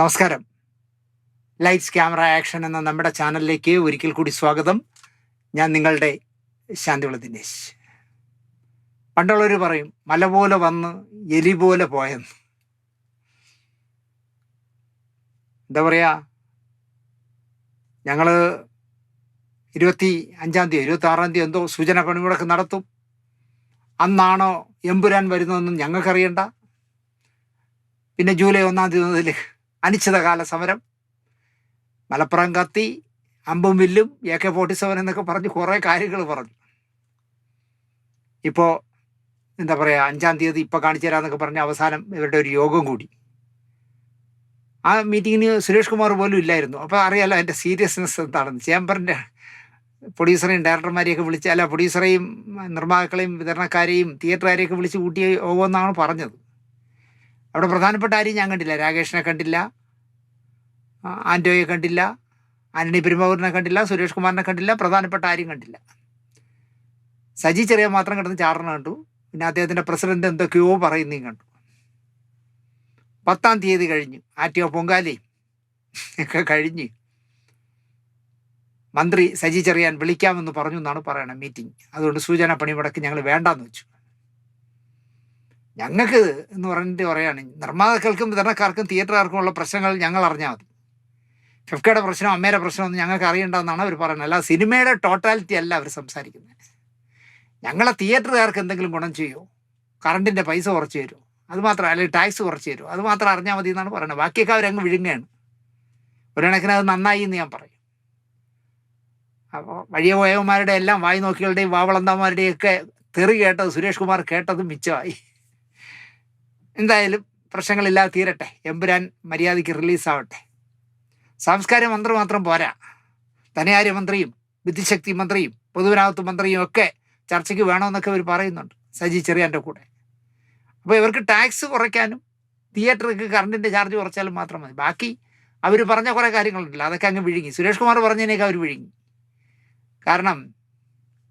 നമസ്കാരം. Lights camera action എന്ന നമ്മുടെ ചാനലിലേക്ക് ഒരിക്കൽ കൂടി സ്വാഗതം. ഞാൻ നിങ്ങളുടെ ശാന്തിവിള ദിനേശ്. പണ്ടുള്ളവർ പറയും മല പോലെ വന്ന് എലി പോലെ പോയെന്ന്. എന്താ പറയാ? ഞങ്ങൾ ഇരുപത്തി അഞ്ചാം തീയതി ഇരുപത്തി ആറാം തീയതി എന്തോ സൂചന പണിമുടക്ക് നടത്തും. അന്നാണോ എമ്പുരാൻ വരുന്നതെന്നും ഞങ്ങൾക്കറിയണ്ട. പിന്നെ ജൂലൈ ഒന്നാം തീയതി മുതൽ അനിശ്ചിതകാല സമരം. മലപ്പുറം കത്തി അമ്പും വില്ലും എ കെ ഫോർട്ടി സെവൻ എന്നൊക്കെ പറഞ്ഞ് കുറേ കാര്യങ്ങൾ പറഞ്ഞു. ഇപ്പോൾ എന്താ പറയുക അഞ്ചാം തീയതി ഇപ്പോൾ കാണിച്ചു തരാമെന്നൊക്കെ പറഞ്ഞ് അവസാനം ഇവരുടെ ഒരു യോഗം കൂടി. ആ മീറ്റിങ്ങിന് സുരേഷ് കുമാർ പോലും ഇല്ലായിരുന്നു. അപ്പോൾ അറിയാലോ എന്റെ സീരിയസ്നെസ് എന്താണെന്ന്. ചേംബറിന്റെ പ്രൊഡ്യൂസറെയും ഡയറക്ടർമാരെയൊക്കെ വിളിച്ച് അല്ല പ്രൊഡ്യൂസറെയും നിർമ്മാതാക്കളെയും വിതരണക്കാരെയും തിയേറ്ററുകാരെയൊക്കെ വിളിച്ച് കൂട്ടി പോകുമെന്നാണ് പറഞ്ഞത്. അവിടെ പ്രധാനപ്പെട്ട ആരെയും ഞാൻ കണ്ടില്ല. രാകേഷിനെ കണ്ടില്ല. ആന്റോയെ കണ്ടില്ല. ആന്റണി പെരുമ്പാവൂരിനെ കണ്ടില്ല. സുരേഷ് കുമാറിനെ കണ്ടില്ല. പ്രധാനപ്പെട്ട ആരും കണ്ടില്ല. സജി ചെറിയ മാത്രം കിടന്ന് ചാറിനെ കണ്ടു. പിന്നെ അദ്ദേഹത്തിന്റെ പ്രസിഡന്റ് എന്തൊക്കെയോ പറയുന്നതും കണ്ടു. പത്താം തീയതി കഴിഞ്ഞു ആറ്റിയോ പൊങ്കാലി ഒക്കെ കഴിഞ്ഞ് മന്ത്രി സജി ചെറിയാൻ വിളിക്കാമെന്ന് പറഞ്ഞു എന്നാണ് പറയണത് മീറ്റിംഗ് അതുകൊണ്ട് സൂചന പണിമുടക്ക് ഞങ്ങൾ വേണ്ടാന്ന് വെച്ചു. ഞങ്ങൾക്ക് എന്ന് പറഞ്ഞിട്ട് പറയാണ് നിർമ്മാതാക്കൾക്കും വിതരണക്കാർക്കും തിയേറ്ററുകാർക്കും ഉള്ള പ്രശ്നങ്ങൾ ഞങ്ങൾ അറിഞ്ഞാൽ മതി. ഫിഫ്കയുടെ പ്രശ്നം അമ്മയുടെ പ്രശ്നമൊന്നും ഞങ്ങൾക്ക് അറിയേണ്ടതെന്നാണ് അവർ പറയുന്നത്. അല്ല സിനിമയുടെ ടോട്ടാലിറ്റി അല്ല അവർ സംസാരിക്കുന്നത്. ഞങ്ങളെ തിയേറ്ററുകാർക്ക് എന്തെങ്കിലും ഗുണം ചെയ്യുമോ കറണ്ടിന്റെ പൈസ കുറച്ച് തരുമോ? അത് മാത്രം അല്ലെങ്കിൽ ടാക്സ് കുറച്ച് തരുമോ? അത് മാത്രം അറിഞ്ഞാൽ മതി എന്നാണ് പറയുന്നത്. ബാക്കിയൊക്കെ അവരങ്ങ് വിഴുങ്ങുകയാണ്. ഒരു കണക്കിന് അത് നന്നായി എന്ന് ഞാൻ പറയും. അപ്പോൾ വഴിയ പോയവന്മാരുടെ എല്ലാം വായി നോക്കികളുടെയും വാവളന്താമാരുടെയും ഒക്കെ തെറി കേട്ടത് സുരേഷ് കുമാർ കേട്ടതും മിച്ചമായി. എന്തായാലും പ്രശ്നങ്ങളില്ലാതെ തീരട്ടെ. എമ്പുരാൻ മര്യാദയ്ക്ക് റിലീസാവട്ടെ. സാംസ്കാരിക മന്ത്രി മാത്രം പോരാ. ധനകാര്യ മന്ത്രിയും ബുദ്ധിശക്തി മന്ത്രിയും പൊതുവിനാവത്ത് മന്ത്രിയും ഒക്കെ ചർച്ചയ്ക്ക് വേണമെന്നൊക്കെ അവർ പറയുന്നുണ്ട്. സജി ചെറിയാന്റെ കൂടെ. അപ്പോൾ ഇവർക്ക് ടാക്സ് കുറയ്ക്കാനും തിയേറ്റർക്ക് കറണ്ടിന്റെ ചാർജ് കുറച്ചാലും മാത്രം മതി. ബാക്കി അവർ പറഞ്ഞ കുറേ കാര്യങ്ങളുണ്ടല്ലോ. അതൊക്കെ അങ്ങ് വിഴുങ്ങി. സുരേഷ് കുമാർ പറഞ്ഞതിനേക്ക് അവർ വിഴുങ്ങി. കാരണം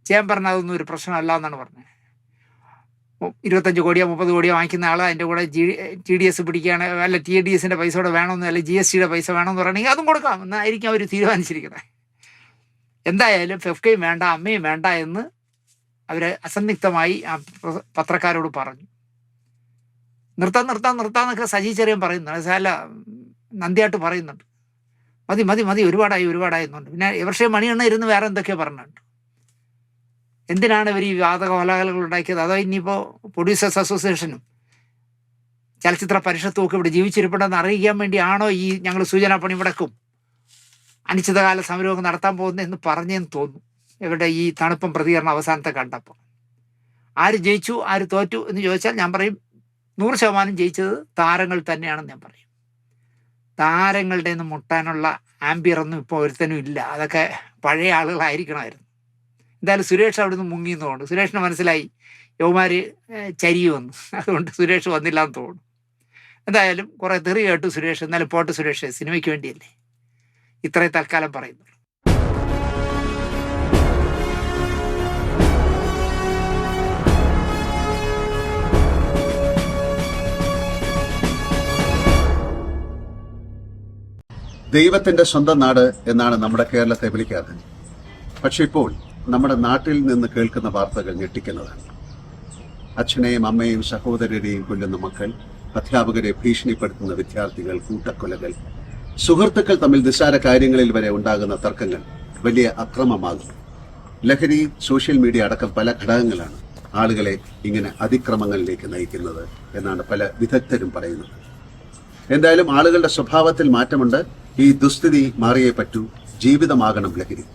ചേംബറിന് അതൊന്നും ഒരു പ്രശ്നമല്ല എന്നാണ് പറഞ്ഞത്. ഇരുപത്തഞ്ച് കോടിയോ മുപ്പത് കോടിയോ വാങ്ങിക്കുന്ന ആൾ അതിന്റെ കൂടെ ജി ടി ഡി എസ് പിടിക്കുകയാണ്. അല്ല ടി ഡി എസിന്റെ പൈസ കൂടെ വേണമെന്ന് അല്ലെങ്കിൽ ജി എസ് ടിയുടെ പൈസ വേണമെന്ന് പറയണമെങ്കിൽ അതും കൊടുക്കാം. എന്നായിരിക്കും അവർ തീരുമാനിച്ചിരിക്കുന്നത്. എന്തായാലും ഫെഫ്കയും വേണ്ട അമ്മയും വേണ്ട എന്ന് അവർ അസന്നിഗ്ധമായി ആ പത്രക്കാരോട് പറഞ്ഞു. നിർത്താൻ നിർത്താൻ നിർത്താന്നൊക്കെ സജി ചെറിയൻ പറയുന്നുണ്ട്. അല്ല നന്ദിയായിട്ട് പറയുന്നുണ്ട്. മതി മതി മതി ഒരുപാടായി ഒരുപാടായി എന്നുണ്ട്. പിന്നെ ഇവർഷേ മണിയെണ്ണ ഇരുന്ന് വേറെ എന്തൊക്കെയോ പറഞ്ഞിട്ടുണ്ട്. എന്തിനാണ് ഇവർ ഈ വിവാദ കോലാഹലങ്ങൾ ഉണ്ടാക്കിയത്? അതോ ഇനിയിപ്പോൾ പ്രൊഡ്യൂസേഴ്സ് അസോസിയേഷനും ചലച്ചിത്ര പരിഷത്തും ഒക്കെ ഇവിടെ ജീവിച്ചിരിപ്പുണ്ടെന്ന് അറിയിക്കാൻ വേണ്ടിയാണോ ഈ ഞങ്ങൾ സൂചനാ പണി മുടക്കും? അനിശ്ചിതകാല സമരമൊക്കെ നടത്താൻ പോകുന്നതെന്ന് പറഞ്ഞെന്ന് തോന്നുന്നു. ഇവരുടെ ഈ തണുപ്പം പ്രതികരണം അവസാനത്തെ കണ്ടപ്പോൾ ആര് ജയിച്ചു ആര് തോറ്റു എന്ന് ചോദിച്ചാൽ ഞാൻ പറയും നൂറ് ശതമാനം ജയിച്ചത് താരങ്ങൾ തന്നെയാണെന്ന് ഞാൻ പറയും. താരങ്ങളുടെ നിന്ന് മുട്ടാനുള്ള ആംബിയർ ഒന്നും ഇപ്പോൾ ഒരുത്തനും ഇല്ല. അതൊക്കെ പഴയ ആളുകളായിരിക്കണമായിരുന്നു. എന്തായാലും സുരേഷ് അവിടുന്ന് തോന്നുന്നു സുരേഷിന് മനസ്സിലായി. യോമാര് ചരിയുമെന്ന് അതുകൊണ്ട് സുരേഷ് വന്നില്ല എന്ന് തോന്നുന്നു. എന്തായാലും കുറെ തെറി കേട്ടു സുരേഷ്. എന്നാലും പോട്ട് സുരേഷ് സിനിമയ്ക്ക് വേണ്ടിയല്ലേ. ഇത്രയും തൽക്കാലം പറയുന്നു. ദൈവത്തിന്റെ സ്വന്തം നാട് എന്നാണ് നമ്മുടെ കേരളത്തെ വിളിക്കാറ് പക്ഷെ ഇപ്പോൾ നമ്മുടെ നാട്ടിൽ നിന്ന് കേൾക്കുന്ന വാർത്തകൾ ഞെട്ടിക്കുന്നതാണ്. അച്ഛനെയും അമ്മയും സഹോദരരെയും കൊല്ലുന്ന മക്കൾ അധ്യാപകരെ ഭീഷണിപ്പെടുത്തുന്ന വിദ്യാർത്ഥികൾ കൂട്ടക്കൊലകൾ സുഹൃത്തുക്കൾ തമ്മിൽ നിസ്സാര കാര്യങ്ങളിൽ വരെ ഉണ്ടാകുന്ന തർക്കങ്ങൾ വലിയ അക്രമമാകും ലഹരി സോഷ്യൽ മീഡിയ അടക്കം പല ഘടകങ്ങളാണ് ആളുകളെ ഇങ്ങനെ അതിക്രമങ്ങളിലേക്ക് നയിക്കുന്നത് എന്നാണ് പല വിദഗ്ധരും പറയുന്നത്. എന്തായാലും ആളുകളുടെ സ്വഭാവത്തിൽ മാറ്റമുണ്ട്. ഈ ദുസ്ഥിതി മാറിയേ പറ്റൂ. ജീവിതമാകണം ലഹരി.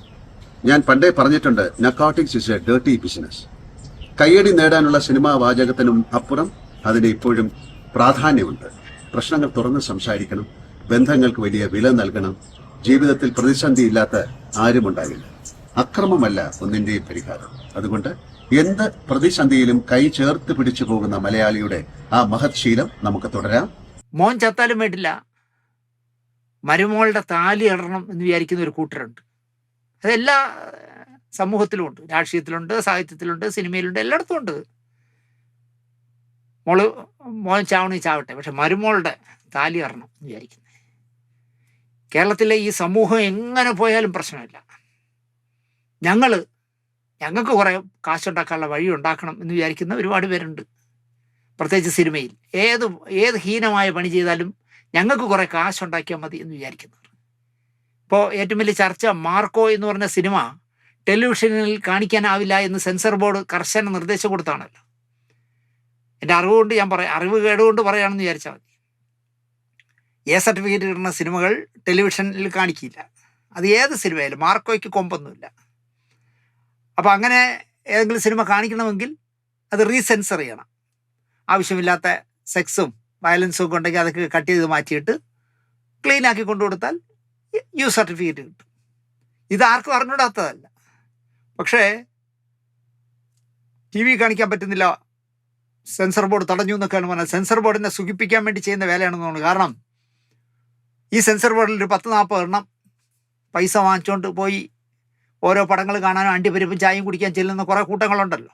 ഞാൻ പണ്ടേ പറഞ്ഞിട്ടുണ്ട് narcotics is a dirty business കയ്യടി നേടാനുള്ള സിനിമാ വാചകത്തിനും അപ്പുറം അതിന് ഇപ്പോഴും പ്രാധാന്യമുണ്ട്. പ്രശ്നങ്ങൾ തുറന്ന് സംസാരിക്കണം ബന്ധങ്ങൾക്ക് വലിയ വില നൽകണം ജീവിതത്തിൽ പ്രതിസന്ധി ഇല്ലാത്ത ആരും ആരുമുണ്ടാകില്ല അക്രമമല്ല ഒന്നിന്റെയും പരിഹാരം. അതുകൊണ്ട് എന്ത് പ്രതിസന്ധിയിലും കൈ ചേർത്ത് പിടിച്ചു പോകുന്ന മലയാളിയുടെ ആ മഹത് ശീലം നമുക്ക് തുടരാം. മോൻ ചത്താലും വേണ്ടില്ല. മരുമോളുടെ താലി ഇടണം എന്ന് വിചാരിക്കുന്ന ഒരു കൂട്ടരുണ്ട്. അതെല്ലാ ഏഹ്, സമൂഹത്തിലും ഉണ്ട് രാഷ്ട്രീയത്തിലുണ്ട് സാഹിത്യത്തിലുണ്ട് സിനിമയിലുണ്ട് എല്ലായിടത്തും ഉണ്ട്. മോൾ മോൻ ചാവണി ചാവട്ടെ. പക്ഷെ മരുമോളുടെ താലി എന്ന് വിചാരിക്കുന്നത് കേരളത്തിലെ ഈ സമൂഹം എങ്ങനെ പോയാലും പ്രശ്നമില്ല. ഞങ്ങൾ ഞങ്ങൾക്ക് കുറേ കാശുണ്ടാക്കാനുള്ള വഴി ഉണ്ടാക്കണം എന്ന് വിചാരിക്കുന്ന ഒരുപാട് പേരുണ്ട്. പ്രത്യേകിച്ച് സിനിമയിൽ. ഏത് ഏത് ഹീനമായ പണി ചെയ്താലും ഞങ്ങൾക്ക് കുറേ കാശുണ്ടാക്കിയാൽ മതി എന്ന് വിചാരിക്കുന്നവർ. ഇപ്പോൾ ഏറ്റവും വലിയ ചർച്ച മാർക്കോ എന്ന് പറഞ്ഞ സിനിമ ടെലിവിഷനിൽ കാണിക്കാനാവില്ല എന്ന് സെൻസർ ബോർഡ് കർശന നിർദ്ദേശം കൊടുത്താണല്ലോ. എന്റെ അറിവ് കൊണ്ട് ഞാൻ പറയാം അറിവ് കേടുകൊണ്ട് പറയുകയാണെന്ന് വിചാരിച്ചാൽ മതി. എ സർട്ടിഫിക്കറ്റ് കിട്ടുന്ന സിനിമകൾ ടെലിവിഷനിൽ കാണിക്കില്ല. അത് ഏത് സിനിമയിലും മാർക്കോയ്ക്ക് കൊമ്പൊന്നുമില്ല. അപ്പോൾ അങ്ങനെ ഏതെങ്കിലും സിനിമ കാണിക്കണമെങ്കിൽ അത് റീസെൻസർ ചെയ്യണം. ആവശ്യമില്ലാത്ത സെക്സും വയലൻസും ഒക്കെ ഉണ്ടെങ്കിൽ അതൊക്കെ കട്ട് ചെയ്ത് മാറ്റിയിട്ട് ക്ലീൻ ആക്കി കൊണ്ടു കൊടുത്താൽ യു സർട്ടിഫിക്കറ്റ് കിട്ടും. ഇതാർക്കും അറിഞ്ഞൂടാത്തതല്ല പക്ഷേ ടി വി കാണിക്കാൻ പറ്റുന്നില്ല. സെൻസർ ബോർഡ് തടഞ്ഞു എന്നൊക്കെയാണ് പറഞ്ഞത്. സെൻസർ ബോർഡിനെ സുഖിപ്പിക്കാൻ വേണ്ടി ചെയ്യുന്ന വേലയാണെന്ന് തോന്നുന്നു കാരണം ഈ സെൻസർ ബോർഡിൽ ഒരു പത്ത് നാൽപ്പത് എണ്ണം പൈസ വാങ്ങിച്ചുകൊണ്ട് പോയി ഓരോ പടങ്ങൾ കാണാനും അണ്ടിപ്പരിപ്പും ചായയും കുടിക്കാൻ ചെല്ലുന്ന കുറേ കൂട്ടങ്ങളുണ്ടല്ലോ.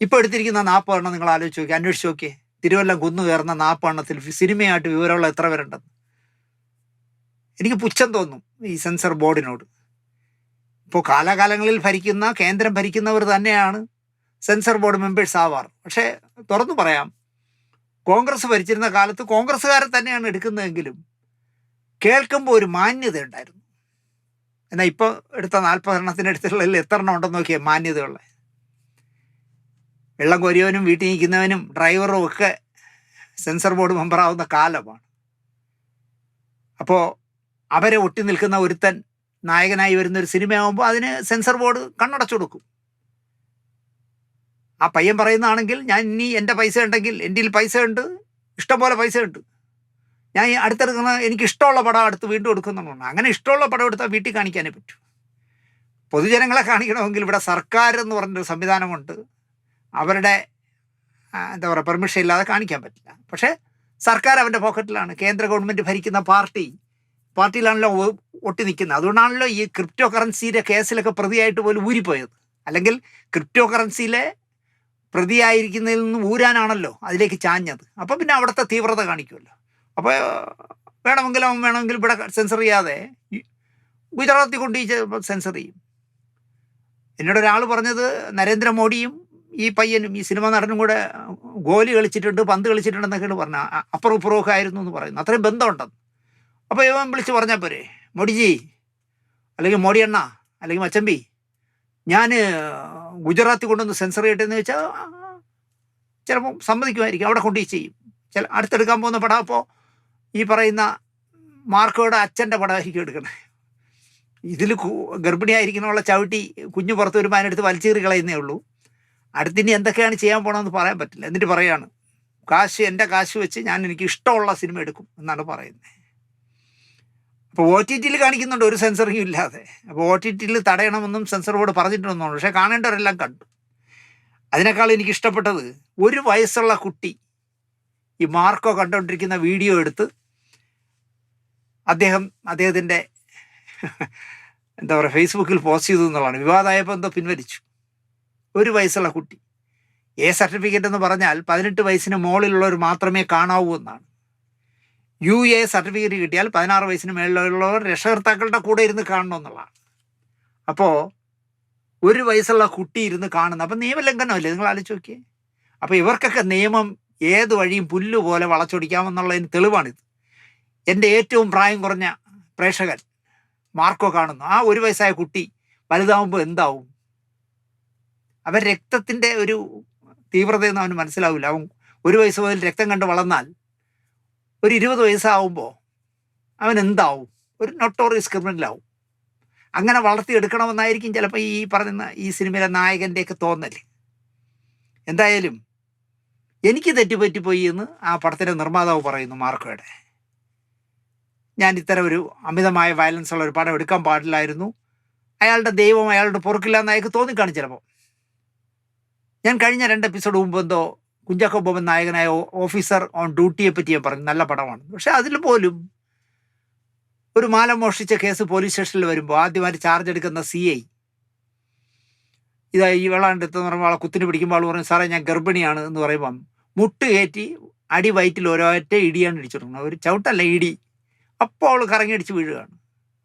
ഇപ്പോൾ എടുത്തിരിക്കുന്ന നാൽപ്പത് എണ്ണം നിങ്ങൾ ആലോചിച്ച് നോക്കി അന്വേഷിച്ച് നോക്കിയേ. തിരുവല്ലം കുന്നു കയറുന്ന നാൽപ്പത് എണ്ണത്തിൽ സിനിമയായിട്ട് വിവരമുള്ള എത്ര പേരുണ്ടെന്ന്. എനിക്ക് പുച്ഛം തോന്നും ഈ സെൻസർ ബോർഡിനോട്. ഇപ്പോൾ കാലാകാലങ്ങളിൽ ഭരിക്കുന്ന കേന്ദ്രം ഭരിക്കുന്നവർ തന്നെയാണ് സെൻസർ ബോർഡ് മെമ്പേഴ്സ് ആവാറ്. പക്ഷേ തുറന്നു പറയാം. കോൺഗ്രസ് ഭരിച്ചിരുന്ന കാലത്ത് കോൺഗ്രസ്സുകാരെ തന്നെയാണ് എടുക്കുന്നതെങ്കിലും കേൾക്കുമ്പോൾ ഒരു മാന്യത ഉണ്ടായിരുന്നു എന്നാൽ ഇപ്പോൾ എടുത്ത നാൽപ്പതെണ്ണത്തിന്റെ അടുത്തുള്ളതിൽ എത്ര എണ്ണം ഉണ്ടെന്ന് നോക്കിയാൽ മാന്യതയുള്ള. വെള്ളം കോരിയവനും വീട്ടിൽ നിൽക്കുന്നവനും ഡ്രൈവറും ഒക്കെ സെൻസർ ബോർഡ് മെമ്പറാവുന്ന കാലമാണ്. അപ്പോൾ അവരെ ഒട്ടി നിൽക്കുന്ന ഒരുത്തൻ നായകനായി വരുന്ന ഒരു സിനിമയാകുമ്പോൾ അതിന് സെൻസർ ബോർഡ് കണ്ണടച്ചു കൊടുക്കും. ആ പയ്യൻ പറയുന്നതാണെങ്കിൽ ഞാൻ ഇനി എന്റെ പൈസ ഉണ്ടെങ്കിൽ എന്റെ പൈസ ഉണ്ട് ഇഷ്ടംപോലെ പൈസ ഉണ്ട്. ഞാൻ അടുത്തെടുക്കുന്ന എനിക്ക് ഇഷ്ടമുള്ള പടം അടുത്ത് വീണ്ടും എടുക്കുന്നുണ്ട് അങ്ങനെ ഇഷ്ടമുള്ള പടം എടുത്താൽ വീട്ടിൽ കാണിക്കാനേ പറ്റൂ. പൊതുജനങ്ങളെ കാണിക്കണമെങ്കിൽ ഇവിടെ സർക്കാർ എന്ന് പറഞ്ഞൊരു സംവിധാനമുണ്ട്. അവരുടെ എന്താ പറയുക പെർമിഷൻ ഇല്ലാതെ കാണിക്കാൻ പറ്റില്ല. പക്ഷേ സർക്കാർ അവന്റെ പോക്കറ്റിലാണ്. കേന്ദ്ര ഗവൺമെന്റ് ഭരിക്കുന്ന പാർട്ടി പാർട്ടിയിലാണല്ലോ ഒട്ടി നിൽക്കുന്നത്. അതുകൊണ്ടാണല്ലോ ഈ ക്രിപ്റ്റോ കറൻസിയുടെ കേസിലൊക്കെ പ്രതിയായിട്ട് പോലും ഊരിപ്പോയത്. അല്ലെങ്കിൽ ക്രിപ്റ്റോ കറൻസിയിലെ പ്രതിയായിരിക്കുന്നതിൽ നിന്ന് ഊരാനാണല്ലോ അതിലേക്ക് ചാഞ്ഞത്. അപ്പോൾ പിന്നെ അവിടുത്തെ തീവ്രത കാണിക്കുമല്ലോ. അപ്പോൾ വേണമെങ്കിൽ അവൻ വേണമെങ്കിൽ ഇവിടെ സെൻസർ ചെയ്യാതെ ഗുജറാത്തിൽ കൊണ്ട് ഈ സെൻസർ ചെയ്യും. എന്നോട് ഒരാൾ പറഞ്ഞത് നരേന്ദ്രമോദിയും ഈ പയ്യനും ഈ സിനിമ നടനും കൂടെ ഗോലി കളിച്ചിട്ടുണ്ട് പന്ത് കളിച്ചിട്ടുണ്ടെന്നൊക്കെയാണ് പറഞ്ഞ അപ്പുറം ഇപ്പുറമൊക്കെ ആയിരുന്നു എന്ന് പറയുന്നു. അത്രയും ബന്ധമുണ്ടെന്ന്. അപ്പോൾ ഇവൻ വിളിച്ച് പറഞ്ഞാൽ പോരെ? മോഡിജി അല്ലെങ്കിൽ മോഡി അണ്ണ അല്ലെങ്കിൽ മച്ചമ്പി ഞാൻ ഗുജറാത്തിൽ കൊണ്ടുവന്ന് സെൻസർ ചെയ്യട്ടെ എന്ന് വെച്ചാൽ ചിലപ്പോൾ സമ്മതിക്കുമായിരിക്കും. അവിടെ കൊണ്ടു ചെയ്യും. ചില അടുത്തെടുക്കാൻ പോകുന്ന പടം അപ്പോൾ ഈ പറയുന്ന മാർക്കോയുടെ അച്ഛന്റെ പടമായിരിക്കും എടുക്കണേ. ഇതിൽ ഗർഭിണിയായിരിക്കണമുള്ള ചവിട്ടി കുഞ്ഞു പുറത്ത് വരുമ്പോൾ അതിനടുത്ത് വലിച്ചേറി കളയുന്നേ ഉള്ളൂ. അടുത്തിനി എന്തൊക്കെയാണ് ചെയ്യാൻ പോകണമെന്ന് പറയാൻ പറ്റില്ല. എന്നിട്ട് പറയാണ് കാശ് എന്റെ കാശ് വെച്ച് ഞാൻ എനിക്ക് ഇഷ്ടമുള്ള സിനിമ എടുക്കും എന്നാണ് പറയുന്നത്. അപ്പോൾ ഒ ടി ടിയിൽ കാണിക്കുന്നുണ്ട് ഒരു സെൻസറിങ്ങും ഇല്ലാതെ. അപ്പോൾ ഒ ടി ടിയിൽ തടയണമെന്നും സെൻസർ ബോർഡ് പറഞ്ഞിട്ടുണ്ടെന്നാണ്. പക്ഷേ കാണേണ്ടവരെല്ലാം കണ്ടു. അതിനേക്കാൾ എനിക്ക് ഇഷ്ടപ്പെട്ടത് ഒരു വയസ്സുള്ള കുട്ടി ഈ മാർക്കോ കണ്ടുകൊണ്ടിരിക്കുന്ന വീഡിയോ എടുത്ത് അദ്ദേഹം അദ്ദേഹത്തിന്റെ എന്താ പറയുക ഫേസ്ബുക്കിൽ പോസ്റ്റ് ചെയ്തു എന്നുള്ളതാണ്. വിവാദമായപ്പോൾ എന്തോ പിൻവലിച്ചു. ഒരു വയസ്സുള്ള കുട്ടി. എ സർട്ടിഫിക്കറ്റ് എന്ന് പറഞ്ഞാൽ പതിനെട്ട് വയസ്സിന് മുകളിലുള്ളവർ മാത്രമേ കാണാവൂ എന്നാണ്. യു എ സർട്ടിഫിക്കറ്റ് കിട്ടിയാൽ പതിനാറ് വയസ്സിന് മേളിലുള്ളവർ രക്ഷകർത്താക്കളുടെ കൂടെ ഇരുന്ന് കാണണം എന്നുള്ളതാണ്. അപ്പോൾ ഒരു വയസ്സുള്ള കുട്ടി ഇരുന്ന് കാണുന്നു. അപ്പം നിയമലംഘനമല്ലേ നിങ്ങൾ ആലോചിച്ച് നോക്കിയേ. അപ്പോൾ ഇവർക്കൊക്കെ നിയമം ഏത് വഴിയും പുല്ല് പോലെ വളച്ചൊടിക്കാമെന്നുള്ളതിന് തെളിവാണിത്. എന്റെ ഏറ്റവും പ്രായം കുറഞ്ഞ പ്രേക്ഷകൻ മാർക്കോ കാണുന്നു. ആ ഒരു വയസ്സായ കുട്ടി വലുതാവുമ്പോൾ എന്താവും? അവൻ രക്തത്തിന്റെ ഒരു തീവ്രതയൊന്നും അവന് മനസ്സിലാവില്ല. അവൻ ഒരു വയസ്സ് മുതൽ രക്തം കണ്ട് വളർന്നാൽ ഒരു ഇരുപത് വയസ്സാവുമ്പോൾ അവൻ എന്താവും? ഒരു നൊട്ടോറിയസ് ക്രിമിനലാവും അങ്ങനെ വളർത്തിയെടുക്കണമെന്നായിരിക്കും ചിലപ്പോൾ ഈ പറയുന്ന ഈ സിനിമയിലെ നായകന്റെയൊക്കെ തോന്നൽ എന്തായാലും എനിക്ക് തെറ്റുപറ്റിപ്പോയി എന്ന് ആ പടത്തിന്റെ നിർമ്മാതാവ് പറയുന്നു മാർക്കോയുടെ. ഞാൻ ഇത്തരം ഒരു അമിതമായ വയലൻസ് ഉള്ള ഒരു പടം എടുക്കാൻ പാടില്ലായിരുന്നു. അയാളുടെ ദൈവം അയാളുടെ പൊറുക്കില്ല എന്ന് അയാൾക്ക് തോന്നിക്കാണും ചിലപ്പോൾ ഞാൻ കഴിഞ്ഞ രണ്ട് എപ്പിസോഡ് മുമ്പ് എന്തോ കുഞ്ചാക്കോ ബോബൻ നായകനായ ഓഫീസർ ഓൺ ഡ്യൂട്ടിയെ പറ്റി ഞാൻ പറഞ്ഞു. നല്ല പടമാണ്. പക്ഷെ അതിൽ പോലും ഒരു മാല മോഷ്ടിച്ച കേസ് പോലീസ് സ്റ്റേഷനിൽ വരുമ്പോൾ ആദ്യമായിട്ട് ചാർജ് എടുക്കുന്ന സി ഐ ഇതാ ഈ വെള്ളം എടുത്തെന്ന് പറയുമ്പോൾ ആളെ കുത്തിന് പിടിക്കുമ്പോൾ ആൾ പറയും സാറേ ഞാൻ ഗർഭിണിയാണ് എന്ന് പറയുമ്പം മുട്ട് കയറ്റി അടി വയറ്റിൽ ഒരൊറ്റ ഇടിയാണ് ഇടിച്ചിട്ടുള്ളത്. ഒരു ചവിട്ടല്ല ഇടി. അപ്പോൾ അവൾ കറങ്ങിയടിച്ച് വീഴുകയാണ്.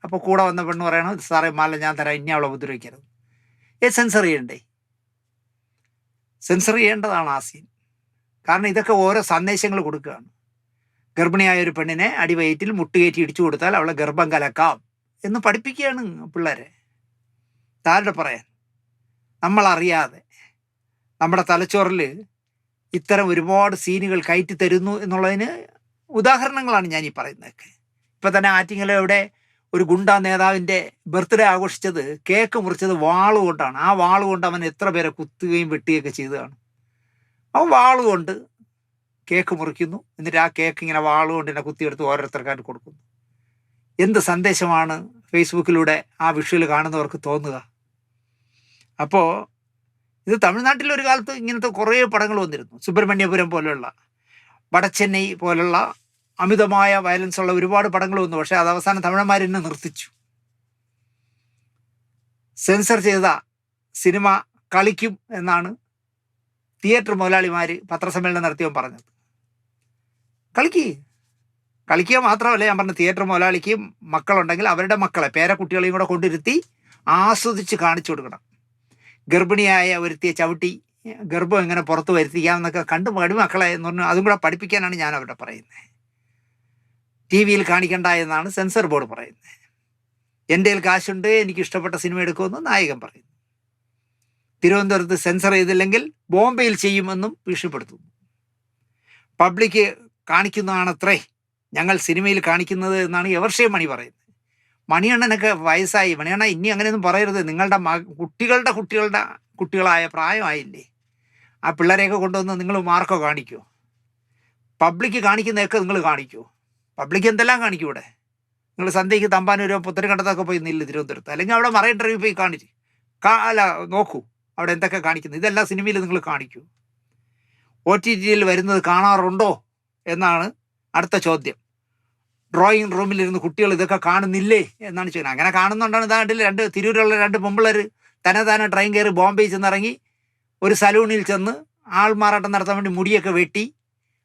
അപ്പോൾ കൂടെ വന്ന പെണ്ണ് പറയണം സാറേ മാല ഞാൻ തരാം ഇനി അവളെ ഉപദ്രവിക്കരുത്. ഏ സെൻസർ ചെയ്യണ്ടേ? സെൻസർ ചെയ്യേണ്ടതാണ് ആ സീൻ കാരണം ഇതൊക്കെ ഓരോ സന്ദേശങ്ങൾ കൊടുക്കുകയാണ്. ഗർഭിണിയായ ഒരു പെണ്ണിനെ അടിവയറ്റിൽ മുട്ടുകയറ്റി ഇടിച്ചു കൊടുത്താൽ അവളെ ഗർഭം കലക്കാം എന്ന് പഠിപ്പിക്കുകയാണ് പിള്ളേരെ. താരുടെ പറയാൻ? നമ്മളറിയാതെ നമ്മുടെ തലച്ചോറിൽ ഇത്തരം ഒരുപാട് സീനുകൾ കയറ്റി തരുന്നു എന്നുള്ളതിന് ഉദാഹരണങ്ങളാണ് ഞാൻ ഈ പറയുന്നതൊക്കെ. ഇപ്പം തന്നെ ആറ്റിങ്ങൽ ഇവിടെ ഒരു ഗുണ്ട നേതാവിന്റെ ബർത്ത്ഡേ ആഘോഷിച്ചത് കേക്ക് മുറിച്ചത് വാൾ കൊണ്ടാണ് ആ വാളുകൊണ്ട് അവൻ എത്ര പേരെ കുത്തുകയും വെട്ടുകയൊക്കെ ചെയ്തതാണ്. അവൻ വാളുകൊണ്ട് കേക്ക് മുറിക്കുന്നു. എന്നിട്ട് ആ കേക്ക് ഇങ്ങനെ വാളുകൊണ്ട് എന്നെ കുത്തിയെടുത്ത് ഓരോരുത്തർക്കായിട്ട് കൊടുക്കുന്നു. എന്ത് സന്ദേശമാണ് ഫേസ്ബുക്കിലൂടെ ആ വിഷുവിൽ കാണുന്നവർക്ക് തോന്നുക? അപ്പോൾ ഇത് തമിഴ്നാട്ടിൽ ഒരു കാലത്ത് ഇങ്ങനത്തെ കുറേ പടങ്ങൾ വന്നിരുന്നു. സുബ്രഹ്മണ്യപുരം പോലെയുള്ള വടച്ചെന്നൈ പോലുള്ള അമിതമായ വയലൻസ് ഉള്ള ഒരുപാട് പടങ്ങൾ വന്നു. പക്ഷേ അത് അവസാനം തമിഴന്മാർ എന്നെ നിർത്തിച്ചു. സെൻസർ ചെയ്ത സിനിമ കളിക്കും എന്നാണ് തിയേറ്റർ മുതലാളിമാർ പത്രസമ്മേളനം നടത്തിയവൻ പറഞ്ഞത്. കളിക്ക്. കളിക്കുക മാത്രമല്ല ഞാൻ പറഞ്ഞ തിയേറ്റർ മുതലാളിക്ക് മക്കളുണ്ടെങ്കിൽ അവരുടെ മക്കളെ പേരക്കുട്ടികളെയും കൂടെ കൊണ്ടിരുത്തി ആസ്വദിച്ച് കാണിച്ചു കൊടുക്കണം. ഗർഭിണിയായ ഒരുത്തിയെ ചവിട്ടി ഗർഭം എങ്ങനെ പുറത്ത് വരുത്തിക്കാമെന്നൊക്കെ കണ്ടു കണ്ട് മക്കളെ എന്ന് പറഞ്ഞു അതും കൂടെ പഠിപ്പിക്കാനാണ് ഞാൻ അവരുടെ പറയുന്നത് ടി വിയിൽ കാണിക്കണ്ട എന്നാണ് സെൻസർ ബോർഡ് പറയുന്നത് എന്റെ കാശുണ്ട് എനിക്ക് ഇഷ്ടപ്പെട്ട സിനിമ എടുക്കുമെന്ന് നായകൻ പറയുന്നു. തിരുവനന്തപുരത്ത് സെൻസർ ചെയ്തില്ലെങ്കിൽ ബോംബെയിൽ ചെയ്യുമെന്നും ഭീഷണിപ്പെടുത്തുന്നു. പബ്ലിക്ക് കാണിക്കുന്നതാണത്രേ ഞങ്ങൾ സിനിമയിൽ കാണിക്കുന്നത് എന്നാണ് എവർഷേ മണി പറയുന്നത്. മണിയണ്ണനൊക്കെ വയസ്സായി. മണിയണ്ണ ഇനി അങ്ങനെയൊന്നും പറയരുത്. നിങ്ങളുടെ കുട്ടികളുടെ കുട്ടികളുടെ കുട്ടികളായ പ്രായമായില്ലേ? ആ പിള്ളേരെയൊക്കെ കൊണ്ടുവന്ന് നിങ്ങൾ മാർക്കോ കാണിക്കുമോ പബ്ലിക്ക് കാണിക്കുന്നതൊക്കെ നിങ്ങൾ കാണിക്കുമോ പബ്ലിക് എന്തെല്ലാം കാണിക്കും ഇവിടെ? നിങ്ങൾ സന്ധ്യയ്ക്ക് തമ്പാനൂരോ പുത്തരിക്കണ്ടത്തൊക്കെ പോയി നില്ല് തിരുവനന്തപുരത്ത്. അല്ലെങ്കിൽ അവിടെ മറൈൻ ഡ്രൈവ് പോയി കാണിച്ച്. കാ അല്ല നോക്കൂ. അവിടെ എന്തൊക്കെ കാണിക്കുന്നു? ഇതെല്ലാം സിനിമയിൽ നിങ്ങൾ കാണിക്കൂ. ഒ ടി ടിയിൽ വരുന്നത് കാണാറുണ്ടോ എന്നാണ് അടുത്ത ചോദ്യം. ഡ്രോയിങ് റൂമിലിരുന്ന് കുട്ടികൾ ഇതൊക്കെ കാണുന്നില്ലേ എന്നാണ് ചോദിക്കുന്നത് അങ്ങനെ കാണുന്നുണ്ടാണ് ഇതാണ്ടിൽ രണ്ട് തിരൂരുള്ള രണ്ട് പൊമ്പിളർ തന്നെ തന്നെ ട്രെയിൻ കയറി ബോംബെയിൽ ചെന്നിറങ്ങി ഒരു സലൂണിൽ ചെന്ന് ആൾമാറാട്ടം നടത്താൻ വേണ്ടി മുടിയൊക്കെ വെട്ടി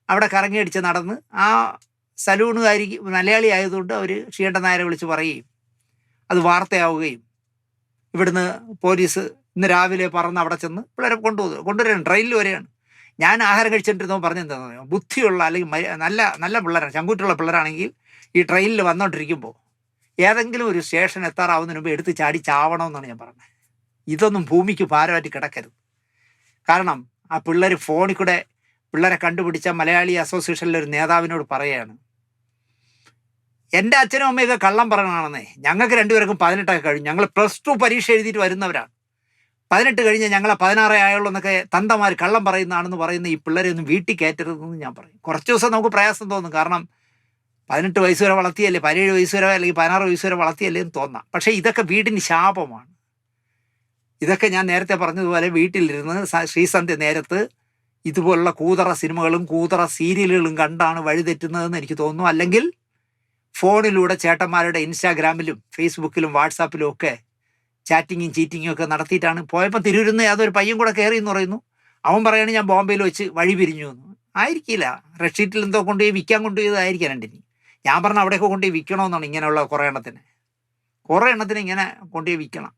അവിടെ കറങ്ങിയടിച്ച് നടന്ന് ആ സലൂണുകാരി മലയാളി ആയതുകൊണ്ട് അവർ ഷീണ്ട നായരെ വിളിച്ച് പറയുകയും അത് വാർത്തയാവുകയും ഇവിടുന്ന് പോലീസ് ഇന്ന് രാവിലെ പറന്ന് അവിടെ ചെന്ന് പിള്ളേരെ കൊണ്ടുപോകും കൊണ്ടുവരാണ് ട്രെയിനിൽ വരെയാണ് ഞാൻ ആഹാരം കഴിച്ചിട്ടിരുന്നപ്പോൾ പറഞ്ഞെന്താണെന്ന് അറിയോ? ബുദ്ധിയുള്ള അല്ലെങ്കിൽ നല്ല നല്ല പിള്ളേരാണ് ചങ്കൂറ്റുള്ള പിള്ളേരാണെങ്കിൽ ഈ ട്രെയിനിൽ വന്നുകൊണ്ടിരിക്കുമ്പോൾ ഏതെങ്കിലും ഒരു സ്റ്റേഷൻ എത്താറാവുന്നതിന് മുമ്പ് എടുത്ത് ചാടി ചാവണമെന്നാണ് ഞാൻ പറഞ്ഞത്. ഇതൊന്നും ഭൂമിക്ക് ഭാരമായിട്ട് കിടക്കരുത്. കാരണം ആ പിള്ളേർ ഫോണിൽ കൂടെ പിള്ളേരെ കണ്ടുപിടിച്ച മലയാളി അസോസിയേഷനിലെ ഒരു നേതാവിനോട് പറയുകയാണ്. എന്റെ അച്ഛനും അമ്മയൊക്കെ കള്ളം പറഞ്ഞാണെന്നേ ഞങ്ങൾക്ക് രണ്ടുപേർക്കും പതിനെട്ടൊക്കെ കഴിഞ്ഞു. ഞങ്ങൾ പ്ലസ് ടു പരീക്ഷ എഴുതിയിട്ട് വരുന്നവരാണ്. പതിനെട്ട് കഴിഞ്ഞ് ഞങ്ങളെ പതിനാറേ ആയുള്ളൂ എന്നൊക്കെ തന്തമാർ കള്ളം പറയുന്നതാണെന്ന് പറയുന്ന ഈ പിള്ളേരെ ഒന്നും വീട്ടിൽ കയറ്റരുതെന്ന് ഞാൻ പറയും. കുറച്ച് ദിവസം നമുക്ക് പ്രയാസം തോന്നും. കാരണം പതിനെട്ട് വയസ്സ് വരെ വളർത്തിയല്ലേ? പതിനേഴ് വയസ്സ് വരെ അല്ലെങ്കിൽ പതിനാറ് വയസ്സ് വരെ വളർത്തിയല്ലേ എന്ന് തോന്നാം. പക്ഷേ ഇതൊക്കെ വീടിന് ശാപമാണ്. ഇതൊക്കെ ഞാൻ നേരത്തെ പറഞ്ഞതുപോലെ വീട്ടിലിരുന്ന് ശ്രീസന്ധ്യ നേരത്ത് ഇതുപോലുള്ള കൂതറ സിനിമകളും കൂതറ സീരിയലുകളും കണ്ടാണ് വഴിതെറ്റുന്നതെന്ന് എനിക്ക് തോന്നുന്നു. അല്ലെങ്കിൽ ഫോണിലൂടെ ചേട്ടന്മാരുടെ ഇൻസ്റ്റാഗ്രാമിലും ഫേസ്ബുക്കിലും വാട്സാപ്പിലും ഒക്കെ ചാറ്റിങ്ങും ചീറ്റിങ്ങും ഒക്കെ നടത്തിയിട്ടാണ് പോയപ്പോൾ തിരൂരുന്ന് യാതൊരു പയ്യൻ കൂടെ കയറി എന്ന് പറയുന്നു. അവൻ പറയാണ് ഞാൻ ബോംബെയിൽ വെച്ച് വഴി പിരിഞ്ഞു എന്ന്. ആയിരിക്കില്ല. റെഡ്ഷീറ്റിൽ എന്തോ കൊണ്ടുപോയി വിൽക്കാൻ കൊണ്ടുപോയതായിരിക്കാം രണ്ടിനി. ഞാൻ പറഞ്ഞ അവിടെയൊക്കെ കൊണ്ടുപോയി വിൽക്കണമെന്നാണ് ഇങ്ങനെയുള്ള കുറേ എണ്ണത്തിന്. കുറേ എണ്ണത്തിന് ഇങ്ങനെ കൊണ്ടുപോയി വിൽക്കണം.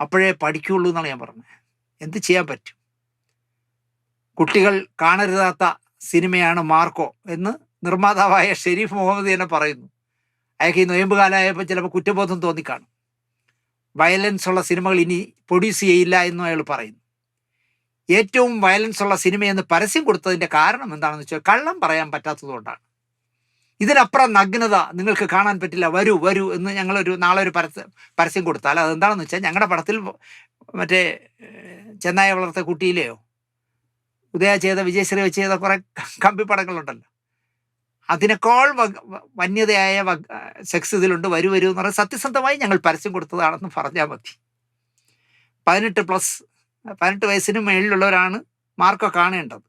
അപ്പോഴേ പഠിക്കുള്ളൂ എന്നാണ് ഞാൻ പറഞ്ഞത്. എന്ത് ചെയ്യാൻ പറ്റും? കുട്ടികൾ കാണരുതാത്ത സിനിമയാണ് മാർക്കോ എന്ന് നിർമ്മാതാവായ ഷെരീഫ് മുഹമ്മദ് തന്നെ പറയുന്നു. അയാൾക്ക് ഈ നൊയമ്പ് കാലമായപ്പോൾ ചിലപ്പോൾ കുറ്റബോധം തോന്നിക്കാണും. വയലൻസ് ഉള്ള സിനിമകൾ ഇനി പ്രൊഡ്യൂസ് ചെയ്യില്ല എന്നും അയാൾ പറയുന്നു. ഏറ്റവും വയലൻസ് ഉള്ള സിനിമയെന്ന് പരസ്യം കൊടുത്തതിന്റെ കാരണം എന്താണെന്ന് വെച്ചാൽ കള്ളം പറയാൻ പറ്റാത്തതുകൊണ്ടാണ്. ഇതിനപ്പുറം നഗ്നത നിങ്ങൾക്ക് കാണാൻ പറ്റില്ല വരൂ വരൂ എന്ന് ഞങ്ങളൊരു നാളെ ഒരു പരസ്യം പരസ്യം കൊടുത്താൽ അതെന്താണെന്ന് വെച്ചാൽ ഞങ്ങളുടെ പടത്തിൽ മറ്റേ ചെന്നായ വളർത്ത കുട്ടിയിലെയോ ഉദയ ചെയ്ത വിജയശ്രീ വെച്ച് ചെയ്ത കുറെ കമ്പി പടങ്ങളുണ്ടല്ലോ. അതിനേക്കാൾ വന്യതയായ സെക്സ് ഇതിലുണ്ട് വരൂ വരൂ എന്ന് പറഞ്ഞാൽ സത്യസന്ധമായി ഞങ്ങൾ പരസ്യം കൊടുത്തതാണെന്ന് പറഞ്ഞാൽ മതി. പതിനെട്ട് പ്ലസ് പതിനെട്ട് വയസ്സിന് മേളിലുള്ളവരാണ് മാർക്കോ കാണേണ്ടത്.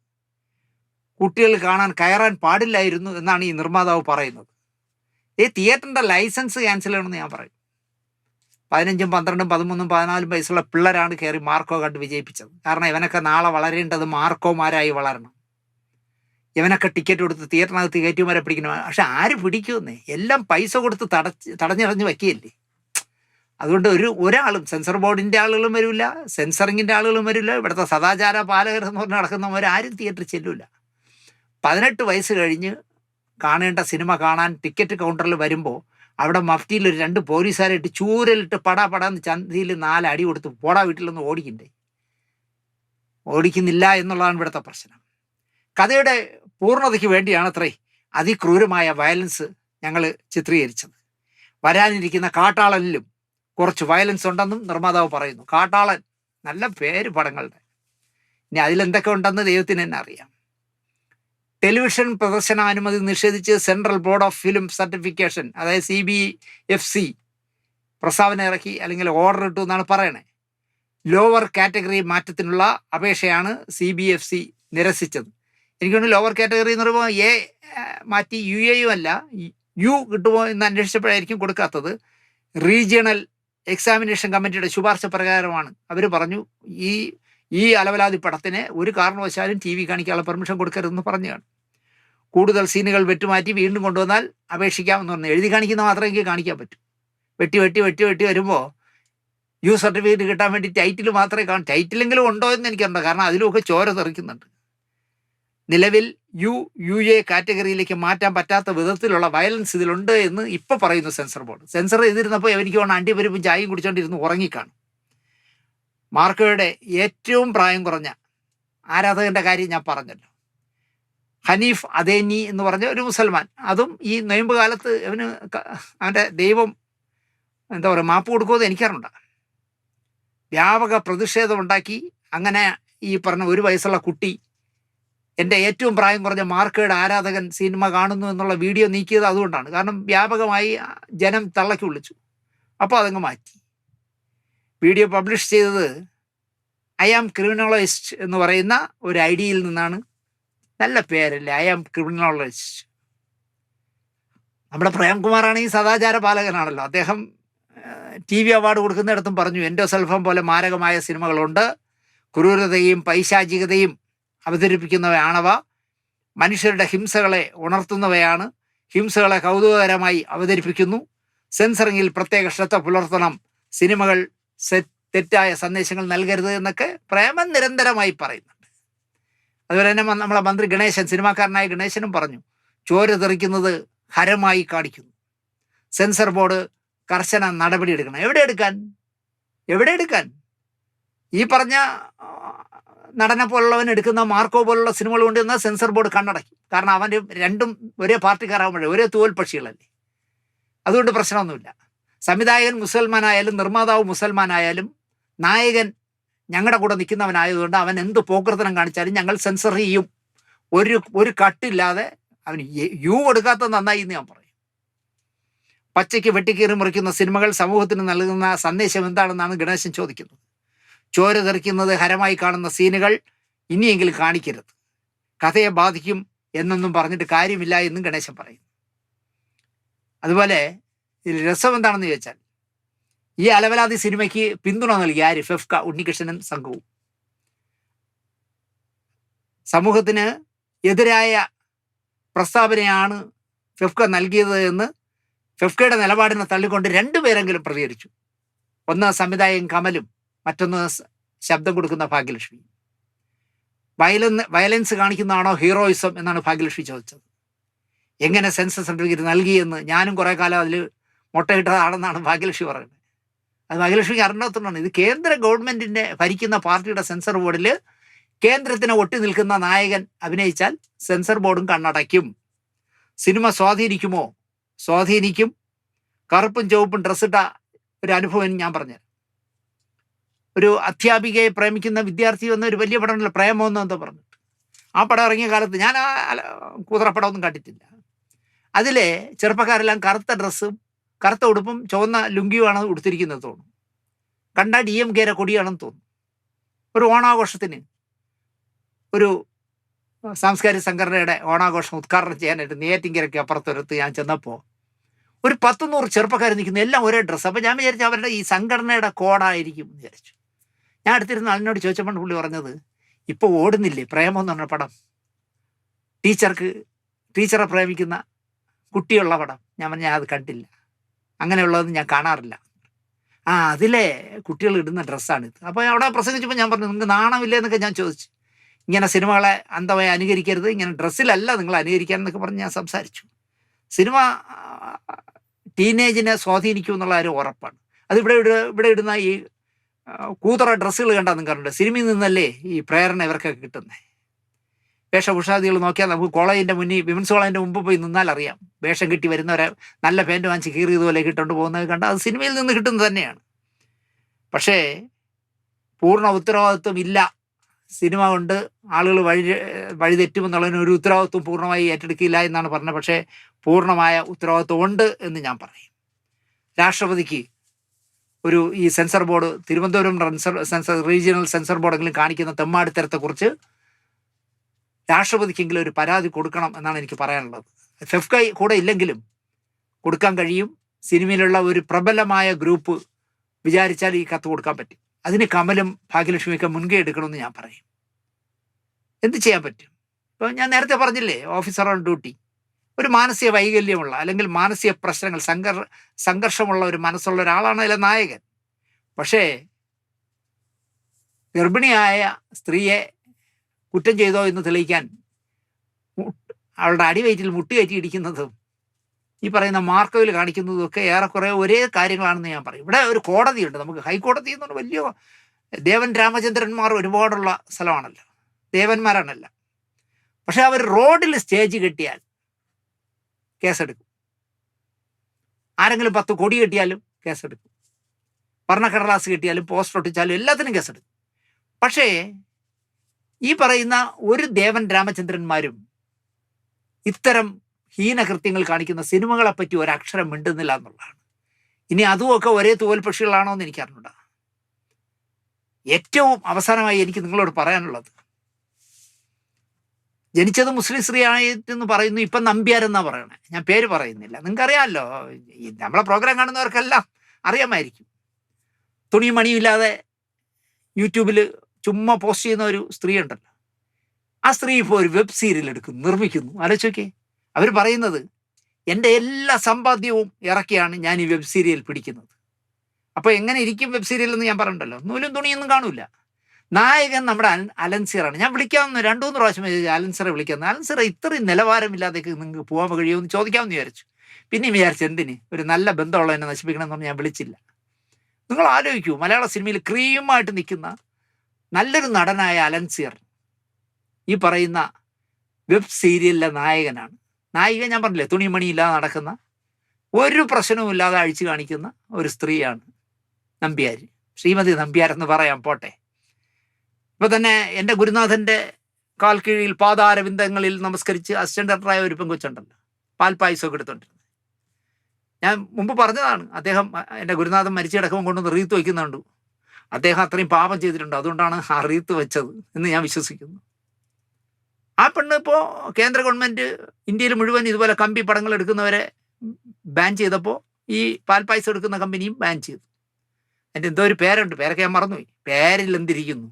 കുട്ടികൾ കാണാൻ കയറാൻ പാടില്ലായിരുന്നു എന്നാണ് ഈ നിർമ്മാതാവ് പറയുന്നത്. ഈ തിയേറ്ററിന്റെ ലൈസൻസ് ക്യാൻസൽ ചെയ്യണമെന്ന് ഞാൻ പറയും. പതിനഞ്ചും പന്ത്രണ്ടും പതിമൂന്നും പതിനാലും വയസ്സുള്ള പിള്ളേരാണ് കയറി മാർക്കോ കണ്ട് വിജയിപ്പിച്ചത്. കാരണം ഇവനൊക്കെ നാളെ വളരേണ്ടത് മാർക്കോമാരായി വളരണം. ഇവനൊക്കെ ടിക്കറ്റ് കൊടുത്ത് തിയേറ്ററിനകത്ത് കയറ്റിമാരെ പിടിക്കണം പക്ഷെ ആര് പിടിക്കുമെന്നേ? എല്ലാം പൈസ കൊടുത്ത് തടച്ച് തടഞ്ഞിറഞ്ഞ് വയ്ക്കുകയല്ലേ? അതുകൊണ്ട് ഒരു ഒരാളും സെൻസർ ബോർഡിന്റെ ആളുകളും വരില്ല സെൻസറിങ്ങിന്റെ ആളുകളും വരില്ല ഇവിടുത്തെ സദാചാര പാലകർ എന്ന് പറഞ്ഞ് നടക്കുന്നവരാരും തിയേറ്ററിൽ ചെല്ലില്ല പതിനെട്ട് വയസ്സ് കഴിഞ്ഞ് കാണേണ്ട സിനിമ കാണാൻ ടിക്കറ്റ് കൗണ്ടറിൽ വരുമ്പോൾ അവിടെ മഫ്റ്റിയിൽ ഒരു രണ്ട് പോലീസുകാരായിട്ട് ചൂരലിട്ട് പടാ പടാന്ന് ചന്തയിൽ നാല് അടി കൊടുത്ത് പോടാ വീട്ടിലൊന്ന് ഓടിക്കണ്ടേ? ഓടിക്കുന്നില്ല എന്നുള്ളതാണ് ഇവിടുത്തെ പ്രശ്നം. കഥയുടെ പൂർണതയ്ക്ക് വേണ്ടിയാണ് അത്രേ അതിക്രൂരമായ വയലൻസ് ഞങ്ങൾ ചിത്രീകരിച്ചത്. വരാനിരിക്കുന്ന കാട്ടാളനിലും കുറച്ച് വയലൻസ് ഉണ്ടെന്നും നിർമ്മാതാവ് പറയുന്നു. കാട്ടാളൻ നല്ല പേര് പടങ്ങളുടെ. ഇനി അതിലെന്തൊക്കെ ഉണ്ടെന്ന് ദൈവത്തിന് തന്നെ അറിയാം. ടെലിവിഷൻ പ്രദർശനാനുമതി നിഷേധിച്ച് central board of film certification അതായത് സി ബി എഫ് സി പ്രസ്താവന ഇറക്കി അല്ലെങ്കിൽ ഓർഡർ ഇട്ടു എന്നാണ് പറയണേ. ലോവർ കാറ്റഗറി മാറ്റത്തിനുള്ള അപേക്ഷയാണ് സി ബി എഫ് സി നിരസിച്ചത്. എനിക്കൊന്ന് ലോവർ കാറ്റഗറി എന്ന് പറയുമ്പോൾ എ മാറ്റി യു എയും അല്ല. യു കിട്ടുമോ എന്ന് അന്വേഷിച്ചപ്പോഴായിരിക്കും കൊടുക്കാത്തത്. റീജിയണൽ എക്സാമിനേഷൻ കമ്മിറ്റിയുടെ ശുപാർശ പ്രകാരമാണ്. അവർ പറഞ്ഞു ഈ ഈ അലവലാതി പടത്തിന് ഒരു കാരണവശാലും ടി വി കാണിക്കാനുള്ള പെർമിഷൻ കൊടുക്കരുതെന്ന് പറഞ്ഞാണ്. കൂടുതൽ സീനുകൾ വെട്ടുമാറ്റി വീണ്ടും കൊണ്ടുവന്നാൽ അപേക്ഷിക്കാമെന്ന് പറഞ്ഞു. എഴുതി കാണിക്കുന്ന മാത്രമേ എനിക്ക് കാണിക്കാൻ പറ്റൂ. വെട്ടി വെട്ടി വെട്ടി വെട്ടി വരുമ്പോൾ യു സർട്ടിഫിക്കറ്റ് കിട്ടാൻ വേണ്ടി ടൈറ്റിൽ മാത്രമേ കാണൂ. ടൈറ്റിലെങ്കിലും ഉണ്ടോ എന്ന് എനിക്കുണ്ടോ കാരണം അതിലുമൊക്കെ ചോര തെറിക്കുന്നുണ്ട്. നിലവിൽ യു യു എ കാറ്റഗറിയിലേക്ക് മാറ്റാൻ പറ്റാത്ത വിധത്തിലുള്ള വയലൻസ് ഇതിലുണ്ട് എന്ന് ഇപ്പോൾ പറയുന്നു സെൻസർ ബോർഡ് സെൻസർ ചെയ്തിരുന്നപ്പോൾ എനിക്ക് വേണം അണ്ടിപരിപ്പും ചായയും കുടിച്ചോണ്ടിരുന്ന് ഉറങ്ങിക്കാണും. മാർക്കോയുടെ ഏറ്റവും പ്രായം കുറഞ്ഞ ആരാധകന്റെ കാര്യം ഞാൻ പറഞ്ഞല്ലോ. ഹനീഫ് അദേനി എന്ന് പറഞ്ഞ ഒരു മുസൽമാൻ. അതും ഈ നൊയമ്പ് കാലത്ത് അവന് അവന്റെ ദൈവം എന്താ പറയുക മാപ്പ് കൊടുക്കുമെന്ന് എനിക്കറിയണ്ട വ്യാപക പ്രതിഷേധം ഉണ്ടാക്കി അങ്ങനെ ഈ പറഞ്ഞ ഒരു വയസ്സുള്ള കുട്ടി എന്റെ ഏറ്റവും പ്രായം കുറഞ്ഞ മാർക്കേഡ് ആരാധകൻ സിനിമ കാണുന്നു എന്നുള്ള വീഡിയോ നീക്കിയത് അതുകൊണ്ടാണ്. കാരണം വ്യാപകമായി ജനം തള്ളക്കി വിളിച്ചു. അപ്പോൾ അതങ്ങ് മാറ്റി. വീഡിയോ പബ്ലിഷ് ചെയ്തത് ഐ ആം ക്രിമിനോളജിസ്റ്റ് എന്ന് പറയുന്ന ഒരു ഐഡിയയിൽ നിന്നാണ്. നല്ല പേരല്ലേ? I am criminologist. നമ്മുടെ പ്രേംകുമാറാണെങ്കിൽ സദാചാര പാലകനാണല്ലോ. അദ്ദേഹം ടി വി അവാർഡ് കൊടുക്കുന്നിടത്തും പറഞ്ഞു എന്റെ സെൽഫം പോലെ മാരകമായ സിനിമകളുണ്ട്. ക്രൂരതയും പൈശാചികതയും അവതരിപ്പിക്കുന്നവയാണവ. മനുഷ്യരുടെ ഹിംസകളെ ഉണർത്തുന്നവയാണ്. ഹിംസകളെ കൗതുകകരമായി അവതരിപ്പിക്കുന്നു. സെൻസറിങ്ങിൽ പ്രത്യേക ശ്രദ്ധ പുലർത്തണം. സിനിമകൾ തെറ്റായ സന്ദേശങ്ങൾ നൽകരുത് എന്നൊക്കെ പ്രേമൻ നിരന്തരമായി പറയുന്നുണ്ട്. അതുപോലെ തന്നെ നമ്മളെ മന്ത്രി ഗണേശൻ സിനിമാക്കാരനായ ഗണേശനും പറഞ്ഞു ചോര തെറിക്കുന്നത് ഹരമായി കാണിക്കുന്നു. സെൻസർ ബോർഡ് കർശന നടപടി എടുക്കണം. എവിടെ എടുക്കാൻ? എവിടെ എടുക്കാൻ? ഈ പറഞ്ഞ നടനെ പോലുള്ളവൻ എടുക്കുന്ന മാർക്കോ പോലുള്ള സിനിമകൾ കൊണ്ടുവന്ന സെൻസർ ബോർഡ് കണ്ണടയ്ക്കും. കാരണം അവന്റെ രണ്ടും ഒരേ പാർട്ടിക്കാരാകുമ്പോഴേ ഒരേ തോൽ പക്ഷികളല്ലേ? അതുകൊണ്ട് പ്രശ്നമൊന്നുമില്ല. സംവിധായകൻ മുസൽമാനായാലും നിർമ്മാതാവ് മുസൽമാനായാലും നായകൻ ഞങ്ങളുടെ കൂടെ നിൽക്കുന്നവനായതുകൊണ്ട് അവൻ എന്ത് പോക്കൃത്തനം കാണിച്ചാലും ഞങ്ങൾ സെൻസർ ചെയ്യും. ഒരു ഒരു കട്ടില്ലാതെ അവൻ യു കൊടുക്കാത്ത നന്നായി എന്ന് ഞാൻ പറയും. പച്ചയ്ക്ക് വെട്ടിക്കീറി മുറിക്കുന്ന സിനിമകൾ സമൂഹത്തിന് നൽകുന്ന സന്ദേശം എന്താണെന്നാണ് ഗണേശൻ ചോദിക്കുന്നത്. ചോര തെറിക്കുന്നത് ഹരമായി കാണുന്ന സീനുകൾ ഇനിയെങ്കിലും കാണിക്കരുത്. കഥയെ ബാധിക്കും എന്നൊന്നും പറഞ്ഞിട്ട് കാര്യമില്ല എന്നും ഗണേശൻ പറയുന്നു. അതുപോലെ ഇതിൽ രസം എന്താണെന്ന് ചോദിച്ചാൽ ഈ അലവലാതി സിനിമയ്ക്ക് പിന്തുണ നൽകി ആര്? ഫെഫ്ക ഉണ്ണികൃഷ്ണനും സംഘവും. സമൂഹത്തിന് എതിരായ പ്രസ്താവനയാണ് ഫെഫ്ക നൽകിയത് എന്ന് ഫെഫ്കയുടെ നിലപാടിനെ തള്ളിക്കൊണ്ട് രണ്ടുപേരെങ്കിലും പ്രതികരിച്ചു. ഒന്ന് സംവിധായകൻ കമലും മറ്റൊന്ന് ശബ്ദം കൊടുക്കുന്ന ഭാഗ്യലക്ഷ്മി. വയലൻസ് വയലൻസ് കാണിക്കുന്നതാണോ ഹീറോയിസം എന്നാണ് ഭാഗ്യലക്ഷ്മി ചോദിച്ചത്. എങ്ങനെ സെൻസസ് സർട്ടിഫിക്കറ്റ് നൽകിയെന്ന് ഞാനും കുറേ കാലം അതിൽ മുട്ടയിട്ടതാണെന്നാണ് ഭാഗ്യലക്ഷ്മി പറയുന്നത്. അത് ഭാഗ്യലക്ഷ്മിക്ക് അറിഞ്ഞാണ് ഇത് കേന്ദ്ര ഗവൺമെന്റിന്റെ ഭരിക്കുന്ന പാർട്ടിയുടെ സെൻസർ ബോർഡിൽ കേന്ദ്രത്തിന് ഒട്ടി നിൽക്കുന്ന നായകൻ അഭിനയിച്ചാൽ സെൻസർ ബോർഡും കണ്ണടയ്ക്കും. സിനിമ സ്വാധീനിക്കുമോ? സ്വാധീനിക്കും. കറുപ്പും ചുവപ്പും ഡ്രസ്സിട്ട ഒരു അനുഭവം ഞാൻ പറഞ്ഞുതരാം. ഒരു അധ്യാപികയെ പ്രേമിക്കുന്ന വിദ്യാർത്ഥി എന്ന ഒരു വലിയ പടമല്ല പ്രേമം എന്ന് എന്തോ പറഞ്ഞിട്ട് ആ പടം ഇറങ്ങിയ കാലത്ത് ഞാൻ ആ അല- കുതിരപ്പടമൊന്നും കണ്ടിട്ടില്ല. അതിലെ ചെറുപ്പക്കാരെല്ലാം കറുത്ത ഡ്രസ്സും കറുത്ത ഉടുപ്പും ചുവന്ന ലുങ്കിയുമാണ് ഉടുത്തിരിക്കുന്നത് തോന്നും കണ്ടാൽ ഡി എം കെയുടെ കൊടിയാണെന്ന് തോന്നും ഒരു ഓണാഘോഷത്തിന് ഒരു സാംസ്കാരിക സംഘടനയുടെ ഓണാഘോഷം ഉദ്ഘാടനം ചെയ്യാനായിട്ട് നെയ്യാറ്റിങ്കരയ്ക്ക് അപ്പുറത്തൊരത്ത് ഞാൻ ചെന്നപ്പോൾ ഒരു പത്തുനൂറ് ചെറുപ്പക്കാർ നിൽക്കുന്നു എല്ലാം ഒരേ ഡ്രസ്സ്. അപ്പോൾ ഞാൻ വിചാരിച്ചു അവരുടെ ഈ സംഘടനയുടെ കോഡായിരിക്കും എന്ന് വിചാരിച്ചു. ഞാൻ അടുത്തിരുന്ന് അതിനോട് ചോദിച്ചപ്പോൾ പുള്ളി പറഞ്ഞത് ഇപ്പോൾ ഓടുന്നില്ലേ? പ്രേമം എന്ന് പറഞ്ഞ പടം. ടീച്ചർക്ക് ടീച്ചറെ പ്രേമിക്കുന്ന കുട്ടിയുള്ള പടം. ഞാൻ പറഞ്ഞ അത് കണ്ടില്ല. അങ്ങനെയുള്ളത് ഞാൻ കാണാറില്ല. ആ അതിലെ കുട്ടികൾ ഇടുന്ന ഡ്രസ്സാണിത് അപ്പോൾ അവിടെ പ്രസംഗിച്ചപ്പോൾ ഞാൻ പറഞ്ഞു നിങ്ങൾക്ക് നാണമില്ലേ? എന്നൊക്കെ ഞാൻ ചോദിച്ചു. ഇങ്ങനെ സിനിമകളെ അന്ധമായി അനുകരിക്കരുത് ഇങ്ങനെ ഡ്രസ്സിലല്ല നിങ്ങൾ അനുകരിക്കാൻ എന്നൊക്കെ പറഞ്ഞ് ഞാൻ സംസാരിച്ചു. സിനിമ ടീനേജിനെ സ്വാധീനിക്കും എന്നുള്ള ഒരു ഉറപ്പാണ്. അത് ഇവിടെ ഇവിടെ ഇടുന്ന ഈ കൂതറ ഡ്രസ്സുകൾ കണ്ടാൽ നിങ്ങൾക്ക് അറിയണ്ട സിനിമയിൽ നിന്നല്ലേ ഈ പ്രേരണ ഇവർക്കൊക്കെ കിട്ടുന്നത് വേഷഭൂഷാദികൾ നോക്കിയാൽ നമുക്ക് കോളേജിന്റെ മുന്നിൽ വിമൻസ് കോളേജിന്റെ മുമ്പ് പോയി നിന്നാൽ അറിയാം. വേഷം കിട്ടി വരുന്നവരെ നല്ല പാന്റ് വാങ്ങിച്ച് കീറിയതുപോലെ കിട്ടുകൊണ്ട് പോകുന്നത് കണ്ടാൽ അത് സിനിമയിൽ നിന്ന് കിട്ടുന്നത് തന്നെയാണ്. പക്ഷേ പൂർണ ഉത്തരവാദിത്വം ഇല്ല. സിനിമ കൊണ്ട് ആളുകൾ വഴി വഴിതെറ്റുമെന്നുള്ളതിന് ഒരു ഉത്തരവാദിത്വം പൂർണമായി ഏറ്റെടുക്കില്ല എന്നാണ് പറഞ്ഞത്. പക്ഷേ പൂർണമായ ഉത്തരവാദിത്വം ഉണ്ട് എന്ന് ഞാൻ പറയും. രാഷ്ട്രപതിക്ക് ഒരു ഈ censor board Thiruvananthapuram censor regional censor ബോർഡെങ്കിലും കാണിക്കുന്ന തെമ്മാടിത്തരത്തെക്കുറിച്ച് രാഷ്ട്രപതിക്കെങ്കിലും ഒരു പരാതി കൊടുക്കണം എന്നാണ് എനിക്ക് പറയാനുള്ളത്. ഫെഫ്കൈ കൂടെ ഇല്ലെങ്കിലും കൊടുക്കാൻ കഴിയും. സിനിമയിലുള്ള ഒരു പ്രബലമായ ഗ്രൂപ്പ് വിചാരിച്ചാൽ ഈ കത്ത് കൊടുക്കാൻ പറ്റും. അതിന് കമലും ഭാഗ്യലക്ഷ്മിയൊക്കെ മുൻകൈ എടുക്കണമെന്ന് ഞാൻ പറയും. എന്ത് ചെയ്യാൻ പറ്റും? ഇപ്പം ഞാൻ നേരത്തെ പറഞ്ഞില്ലേ ഓഫീസർ ഓൺ ഡ്യൂട്ടി ഒരു മാനസിക വൈകല്യമുള്ള അല്ലെങ്കിൽ മാനസിക പ്രശ്നങ്ങൾ സംഘർ സംഘർഷമുള്ള ഒരു മനസ്സുള്ള ഒരാളാണ് അതിലെ നായകൻ. പക്ഷേ ഗർഭിണിയായ സ്ത്രീയെ കുറ്റം ചെയ്തോ എന്ന് തെളിയിക്കാൻ അവളുടെ അടിവയറ്റിൽ മുട്ടുകയറ്റി ഇടിക്കുന്നതും ഈ പറയുന്ന മാർക്കോയിൽ കാണിക്കുന്നതും ഒക്കെ ഏറെക്കുറെ ഒരേ കാര്യങ്ങളാണെന്ന് ഞാൻ പറയും. ഇവിടെ ഒരു കോടതിയുണ്ട്. നമുക്ക് ഹൈക്കോടതി എന്ന് പറഞ്ഞാൽ വലിയ ദേവൻ രാമചന്ദ്രന്മാർ ഒരുപാടുള്ള സ്ഥലമാണല്ലോ. ദേവന്മാരാണല്ലോ. പക്ഷെ അവർ റോഡിൽ സ്റ്റേജ് കെട്ടിയാൽ കേസെടുക്കും. ആരെങ്കിലും പത്ത് കൊടി കിട്ടിയാലും കേസെടുക്കും. വർണക്കടലാസ് കിട്ടിയാലും പോസ്റ്റർ ഒട്ടിച്ചാലും എല്ലാത്തിനും കേസെടുക്കും. പക്ഷേ ഈ പറയുന്ന ഒരു ദേവൻ രാമചന്ദ്രന്മാരും ഇത്തരം ഹീനകൃത്യങ്ങൾ കാണിക്കുന്ന സിനിമകളെ പറ്റി ഒരക്ഷരം മിണ്ടുന്നില്ല എന്നുള്ളതാണ്. ഇനി അതുമൊക്കെ ഒരേ തൂവൽ പക്ഷികളാണോ എന്ന് എനിക്കറിഞ്ഞൂടാ. ഏറ്റവും അവസാനമായി എനിക്ക് നിങ്ങളോട് പറയാനുള്ളത് ജനിച്ചത് മുസ്ലിം സ്ത്രീ ആയിട്ടെന്ന് പറയുന്നു. ഇപ്പം നമ്പ്യാരെന്നാ പറയണേ. ഞാൻ പേര് പറയുന്നില്ല. നിങ്ങൾക്കറിയാമല്ലോ നമ്മളെ പ്രോഗ്രാം കാണുന്നവർക്കെല്ലാം അറിയാമായിരിക്കും. തുണിയും മണിയും ഇല്ലാതെ യൂട്യൂബിൽ ചുമ്മാ പോസ്റ്റ് ചെയ്യുന്ന ഒരു സ്ത്രീ ഉണ്ടല്ലോ ആ സ്ത്രീ ഇപ്പോൾ ഒരു വെബ് സീരിയൽ എടുക്കുന്നു നിർമ്മിക്കുന്നു. ആലോചിക്കേ അവർ പറയുന്നത് എന്റെ എല്ലാ സമ്പാദ്യവും ഇറക്കിയാണ് ഞാൻ ഈ വെബ് സീരിയൽ പിടിക്കുന്നത്. അപ്പോൾ എങ്ങനെ ഇരിക്കും വെബ് സീരിയൽ എന്ന് ഞാൻ പറഞ്ഞിട്ടുണ്ടല്ലോ നൂലും തുണിയൊന്നും കാണൂല. നായകൻ നമ്മുടെ അലൻ അലൻസിയറാണ് ഞാൻ വിളിക്കാമെന്ന് രണ്ടു മൂന്ന് പ്രാവശ്യം അലൻസിറെ വിളിക്കാമെന്ന് അലൻസിറ ഇത്രയും നിലവാരമില്ലാതേക്ക് നിങ്ങൾക്ക് പോകാൻ കഴിയുമെന്ന് ചോദിക്കാമെന്ന് വിചാരിച്ചു. പിന്നെയും വിചാരിച്ചു എന്തിന്? ഒരു നല്ല ബന്ധമുള്ള എന്നെ നശിപ്പിക്കണമെന്ന് പറഞ്ഞ് ഞാൻ വിളിച്ചില്ല. നിങ്ങൾ ആലോചിക്കൂ മലയാള സിനിമയിൽ ക്രീമായിട്ട് നിൽക്കുന്ന നല്ലൊരു നടനായ അലൻസിയർ ഈ പറയുന്ന വെബ് സീരിയലിലെ നായകനാണ്. നായിക ഞാൻ പറഞ്ഞില്ലേ തുണിമണിയില്ലാതെ നടക്കുന്ന ഒരു പ്രശ്നവും ഇല്ലാതെ അഴിച്ചു കാണിക്കുന്ന ഒരു സ്ത്രീയാണ് നമ്പ്യാർ ശ്രീമതി നമ്പ്യാർ എന്ന് പറയാം പോട്ടെ. ഇപ്പൊ തന്നെ എന്റെ ഗുരുനാഥന്റെ കാൽ കീഴിൽ പാതാരവിന്ദങ്ങളിൽ നമസ്കരിച്ച് അസിസ്റ്റന്റ് ഡയറക്ടറായ ഒരു പെങ്കൊച്ചുണ്ടല്ലോ. പാൽപ്പായസമൊക്കെ എടുത്തോണ്ടിരുന്നത് ഞാൻ മുമ്പ് പറഞ്ഞതാണ് അദ്ദേഹം എന്റെ ഗുരുനാഥൻ മരിച്ചു കിടക്കുമ്പോൾ കൊണ്ടുവന്ന് റീത്ത് വയ്ക്കുന്നുണ്ട്. അദ്ദേഹം അത്രയും പാപം ചെയ്തിട്ടുണ്ട്. അതുകൊണ്ടാണ് ആ റീത്ത് വെച്ചത് എന്ന് ഞാൻ വിശ്വസിക്കുന്നു. ആ പെണ്ണ് ഇപ്പോൾ കേന്ദ്ര ഗവൺമെന്റ് ഇന്ത്യയിൽ മുഴുവൻ ഇതുപോലെ കമ്പി പടങ്ങൾ എടുക്കുന്നവരെ ബാൻ ചെയ്തപ്പോൾ ഈ പാൽപ്പായസം എടുക്കുന്ന കമ്പനിയും ബാൻ ചെയ്തു. എന്റെ എന്തോ ഒരു പേരുണ്ട്. പേരൊക്കെ ഞാൻ മറന്നുപോയി. പേരിൽ എന്തിരിക്കുന്നു?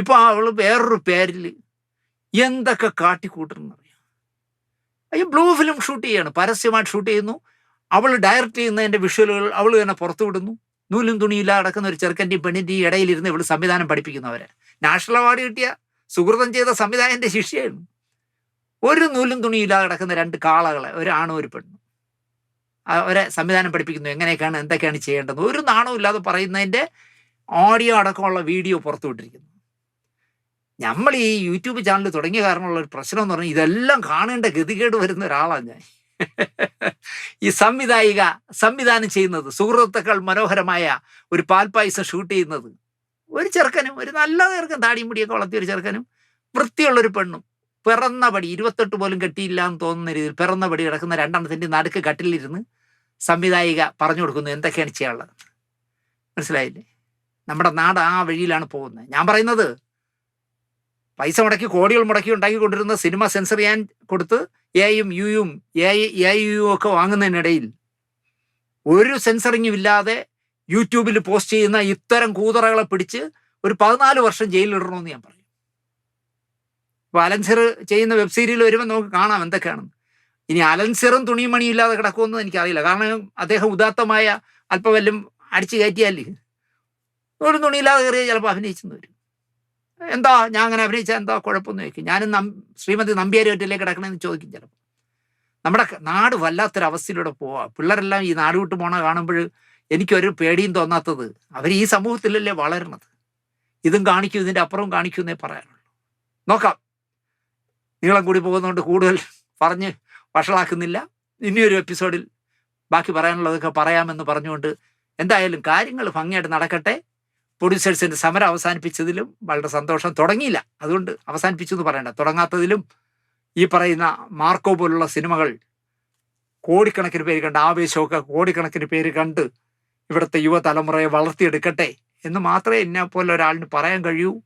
ഇപ്പോൾ അവൾ വേറൊരു പേരിൽ എന്തൊക്കെ കാട്ടിക്കൂട്ടുന്നറിയാം ഈ ബ്ലൂ ഫിലിം ഷൂട്ട് ചെയ്യാണ്. പരസ്യമായിട്ട് ഷൂട്ട് ചെയ്യുന്നു. അവൾ ഡയറക്റ്റ് ചെയ്യുന്നതിന്റെ വിഷ്വലുകൾ അവൾ തന്നെ പുറത്തു വിടുന്നു. നൂലും തുണിയില്ലാതെ അടക്കുന്ന ഒരു ചെറുക്കന്റെയും പെണ്ണിന്റെയും ഇടയിലിരുന്ന് ഇവൾ സംവിധാനം പഠിപ്പിക്കുന്നവരെ നാഷണൽ അവാർഡ് കിട്ടിയ സുഹൃതം ചെയ്ത സംവിധാനത്തിന്റെ ശിഷ്യയാണ് ഒരു നൂലും തുണിയില്ലാതെ കിടക്കുന്ന രണ്ട് കാളകളെ ഒരാണും ഒരു പെണ്ണും. അവരെ സംവിധാനം പഠിപ്പിക്കുന്നു. എങ്ങനെയൊക്കെയാണ് എന്തൊക്കെയാണ് ചെയ്യേണ്ടത് ഒരു നാണവും ഇല്ലാതെ പറയുന്നതിന്റെ ഓഡിയോ അടക്കമുള്ള വീഡിയോ പുറത്തു വിട്ടിരിക്കുന്നു. നമ്മൾ ഈ യൂട്യൂബ് ചാനൽ തുടങ്ങിയ കാരണമുള്ള ഒരു പ്രശ്നം എന്ന് പറഞ്ഞാൽ ഇതെല്ലാം കാണേണ്ട ഗതികേട് വരുന്ന ഒരാളാണ് ഞാൻ. ഈ സംവിധായിക സംവിധാനം ചെയ്യുന്നത് സുഹൃത്തുക്കൾ മനോഹരമായ ഒരു പാൽപ്പായസം ഷൂട്ട് ചെയ്യുന്നത്. ഒരു ചെറുക്കനും ഒരു നല്ല ചെറുക്കൻ താടിയും മുടിയൊക്കെ വളർത്തിയ ഒരു ചെറുക്കനും വൃത്തിയുള്ളൊരു പെണ്ണും. പിറന്ന പടി ഇരുപത്തെട്ട് പോലും കെട്ടിയില്ല എന്ന് തോന്നുന്ന രീതിയിൽ പിറന്ന പടി കിടക്കുന്ന രണ്ടെണ്ണത്തിന്റെ നടുക്ക് കട്ടിലിരുന്ന് സംവിധായിക പറഞ്ഞു കൊടുക്കുന്നു എന്തൊക്കെയാണ് ചെയ്യാനുള്ളത്? മനസ്സിലായില്ലേ? നമ്മുടെ നാട് ആ വഴിയിലാണ് പോകുന്നത്. ഞാൻ പറയുന്നത് പൈസ മുടക്കി കോടികൾ മുടക്കി ഉണ്ടാക്കി കൊണ്ടിരുന്ന സിനിമ സെൻസർ ചെയ്യാൻ കൊടുത്ത് എയും യുയും എ എ യു ഒക്കെ വാങ്ങുന്നതിനിടയിൽ ഒരു സെൻസറിങ്ങും ഇല്ലാതെ യൂട്യൂബിൽ പോസ്റ്റ് ചെയ്യുന്ന ഇത്തരം കൂതറകളെ പിടിച്ച് ഒരു പതിനാല് വർഷം ജയിലിലിടണമെന്ന് ഞാൻ പറയും. ഇപ്പോൾ അലൻസിർ ചെയ്യുന്ന വെബ് സീരിയൽ വരുമ്പോൾ നമുക്ക് കാണാം എന്തൊക്കെയാണെന്ന്. ഇനി അലൻസിറും തുണിയും മണിയും ഇല്ലാതെ കിടക്കുമെന്ന് എനിക്കറിയില്ല. കാരണം അദ്ദേഹം ഉദാത്തമായ അല്പവല്ലും അടിച്ചു കയറ്റിയാൽ ഒരു തുണിയില്ലാതെ കയറിയാൽ ചിലപ്പോൾ അഭിനയിച്ചെന്ന് വരും. എന്താ? ഞാൻ അങ്ങനെ അഭിനയിച്ചാൽ എന്താ കുഴപ്പമൊന്നും ചോദിക്കും. ഞാനും നം ശ്രീമതി നമ്പ്യാരി ഒറ്റയിലേക്ക് കിടക്കണമെന്ന് ചോദിക്കും ചിലപ്പോൾ നമ്മുടെ നാട് വല്ലാത്തൊരവസ്ഥയിലൂടെ പോവാ. പിള്ളേരെല്ലാം ഈ നാട് വിട്ട് പോണ കാണുമ്പോൾ എനിക്കൊരു പേടിയും തോന്നാത്തത് അവർ ഈ സമൂഹത്തിലല്ലേ വളരണത്. ഇതും കാണിക്കും ഇതിന്റെ അപ്പുറവും കാണിക്കും എന്നേ പറയാനുള്ളൂ. നോക്കാം. നീളം കൂടി പോകുന്നതുകൊണ്ട് കൂടുതൽ പറഞ്ഞ് വഷളാക്കുന്നില്ല. ഇനിയൊരു എപ്പിസോഡിൽ ബാക്കി പറയാനുള്ളതൊക്കെ പറയാമെന്ന് പറഞ്ഞുകൊണ്ട് എന്തായാലും കാര്യങ്ങൾ ഭംഗിയായിട്ട് നടക്കട്ടെ. പ്രൊഡ്യൂസേഴ്സിന്റെ സമരം അവസാനിപ്പിച്ചതിലും വളരെ സന്തോഷം. തുടങ്ങിയില്ല. അതുകൊണ്ട് അവസാനിപ്പിച്ചു എന്ന് പറയണ്ട. തുടങ്ങാത്തതിലും ഈ പറയുന്ന മാർക്കോ പോലുള്ള സിനിമകൾ കോടിക്കണക്കിന് പേര് കണ്ട് ആവേശമൊക്കെ കോടിക്കണക്കിന് പേര് കണ്ട് ഇവിടുത്തെ യുവതലമുറയെ വളർത്തിയെടുക്കട്ടെ എന്ന് മാത്രമേ എന്നെ പോലെ ഒരാളിന് പറയാൻ കഴിയൂ.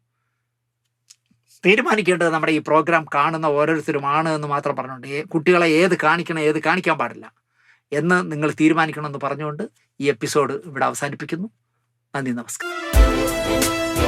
തീരുമാനിക്കേണ്ടത് നമ്മുടെ ഈ പ്രോഗ്രാം കാണുന്ന ഓരോരുത്തരുമാണ് എന്ന് മാത്രം പറഞ്ഞുകൊണ്ട് കുട്ടികളെ ഏത് കാണിക്കണം ഏത് കാണിക്കാൻ പാടില്ല എന്ന് നിങ്ങൾ തീരുമാനിക്കണമെന്ന് പറഞ്ഞുകൊണ്ട് ഈ എപ്പിസോഡ് ഇവിടെ അവസാനിപ്പിക്കുന്നു. നന്ദി നമസ്കാരം